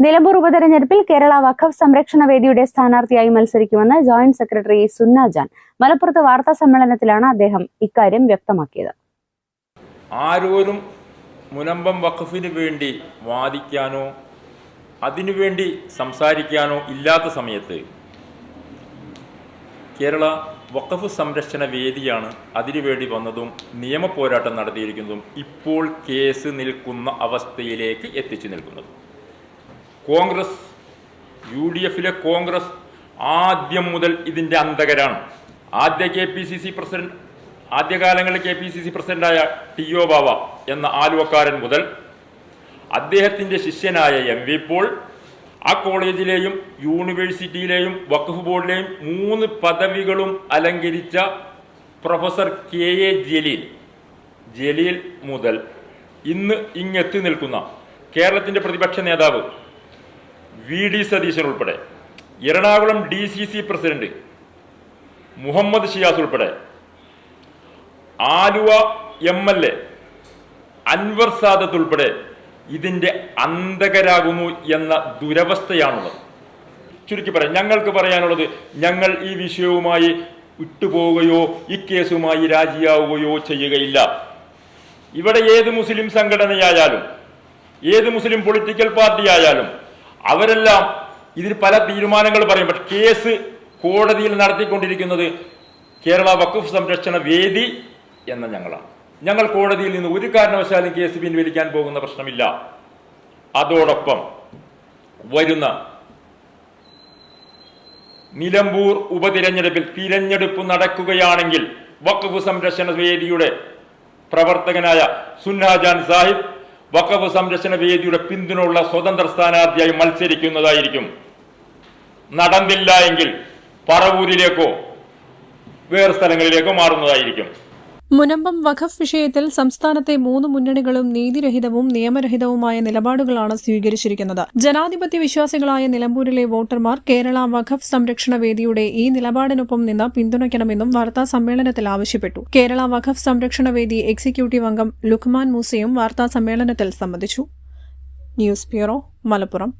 Nilambur ഉപതെരഞ്ഞെടുപ്പിൽ കേരള വഖഫ് സംരക്ഷണ വേദിയുടെ സ്ഥാനാർത്ഥിയായി മത്സരിക്കുമെന്ന് ജോയിന്റ് സെക്രട്ടറി സുന്ന ജാൻ. മലപ്പുറത്ത് വാർത്താ സമ്മേളനത്തിലാണ് അദ്ദേഹം ഇക്കാര്യം വ്യക്തമാക്കിയത്. ആരോരും മുനമ്പം വഖഫിന് വേണ്ടി വാദിക്കാനോ അതിനുവേണ്ടി സംസാരിക്കാനോ ഇല്ലാത്ത സമയത്ത് കേരള വഖഫ് സംരക്ഷണ വേദിയാണ് അതിനുവേണ്ടി വന്നതും നിയമ പോരാട്ടം നടത്തിയിരിക്കുന്നതും ഇപ്പോൾ കേസ് നിൽക്കുന്ന അവസ്ഥയിലേക്ക് എത്തിച്ചു നിൽക്കുന്നതും. കോൺഗ്രസ് യു ഡി എഫിലെ കോൺഗ്രസ് ആദ്യം മുതൽ ഇതിന്റെ അന്തകരാണ് ആദ്യ K P C C president ആദ്യകാലങ്ങളിൽ കെ പി സി സി പ്രസിഡന്റായ ടി ഒ ബാബ എന്ന ആലുവക്കാരൻ മുതൽ അദ്ദേഹത്തിന്റെ ശിഷ്യനായ എം വി പോൾ ആ കോളേജിലെയും യൂണിവേഴ്സിറ്റിയിലെയും വഖഫ് ബോർഡിലെയും മൂന്ന് പദവികളും അലങ്കരിച്ച professor K A Jaleel. Jaleel മുതൽ ഇന്ന് ഇങ്ങെത്തി നിൽക്കുന്ന കേരളത്തിന്റെ പ്രതിപക്ഷ നേതാവ് വി ഡി സതീശൻ ഉൾപ്പെടെ. Ernakulam D C C president Muhammad Shiyas ഉൾപ്പെടെ. Aluva M L A Anwar Sadath ഉൾപ്പെടെ ഇതിന്റെ അന്തകരാകുന്നു എന്ന ദുരവസ്ഥയാണുള്ളത്. ചുരുക്കി പറയാം ഞങ്ങൾക്ക് പറയാനുള്ളത് ഞങ്ങൾ ഈ വിഷയവുമായി വിട്ടുപോവുകയോ ഈ കേസുമായി രാജിയാവുകയോ ചെയ്യുകയില്ല. ഇവിടെ ഏത് മുസ്ലിം സംഘടനയായാലും ഏത് മുസ്ലിം പൊളിറ്റിക്കൽ പാർട്ടി ആയാലും അവരെല്ലാം ഇതിൽ പല തീരുമാനങ്ങൾ പറയും. പക്ഷെ കേസ് കോടതിയിൽ നടത്തിക്കൊണ്ടിരിക്കുന്നത് കേരള വഖഫ് സംരക്ഷണ വേദി എന്ന ഞങ്ങളാണ്. ഞങ്ങൾ കോടതിയിൽ നിന്ന് ഒരു കാരണവശാലും കേസ് പിൻവലിക്കാൻ പോകുന്ന പ്രശ്നമില്ല. അതോടൊപ്പം വരുന്ന നിലമ്പൂർ ഉപതിരഞ്ഞെടുപ്പിൽ തിരഞ്ഞെടുപ്പ് നടക്കുകയാണെങ്കിൽ വഖഫ് സംരക്ഷണ വേദിയുടെ പ്രവർത്തകനായ സുന്നാജാൻ സാഹിബ് വഖഫ് സംരക്ഷണ വേദിയുടെ പിന്തുണയുള്ള സ്വതന്ത്ര സ്ഥാനാർത്ഥിയായി മത്സരിക്കുന്നതായിരിക്കും. നടന്നില്ല എങ്കിൽ പറവൂരിലേക്കോ വേറെ സ്ഥലങ്ങളിലേക്കോ മാറുന്നതായിരിക്കും. മുനമ്പം വഖഫ് വിഷയത്തിൽ സംസ്ഥാനത്തെ മൂന്ന് മുന്നണികളും നീതിരഹിതവും നിയമരഹിതവുമായ നിലപാടുകളാണ് സ്വീകരിച്ചിരിക്കുന്നത്. ജനാധിപത്യ വിശ്വാസികളായ നിലമ്പൂരിലെ വോട്ടർമാർ കേരള വഖഫ് സംരക്ഷണ വേദിയുടെ ഈ നിലപാടിനൊപ്പം നിന്ന് പിന്തുണയ്ക്കണമെന്നും വാർത്താ സമ്മേളനത്തിൽ ആവശ്യപ്പെട്ടു. കേരള വഖഫ് സംരക്ഷണ വേദി എക്സിക്യൂട്ടീവ് അംഗം ലുഖ്മാൻ മൂസയും വാർത്താ സമ്മേളനത്തിൽ സംബന്ധിച്ചു ന്യൂസ് ബ്യൂറോ മലപ്പുറം.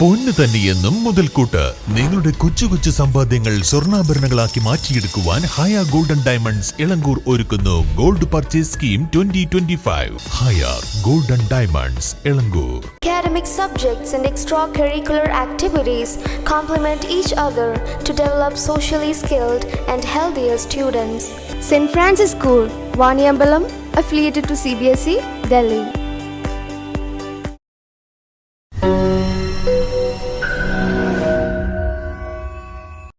പൊന്ന് തന്നെയെന്നും മുതൽക്കൂട്ട് നിങ്ങളുടെ കൊച്ചു കൊച്ചു സമ്പാദ്യങ്ങൾ സ്വർണാഭരണങ്ങളാക്കി മാറ്റിയെടുക്കുവാൻ ഹയ ഗോൾഡൻ ഡയമണ്ട്സ് ഇളങ്കൂർ ഒരുക്കുന്നു gold purchase scheme twenty twenty five Hayya golden diamonds Elankur Academic subjects and extracurricular activities complement each other to develop socially skilled and healthier students. St. Francis School, Vaniambalam, affiliated to CBSE, Delhi.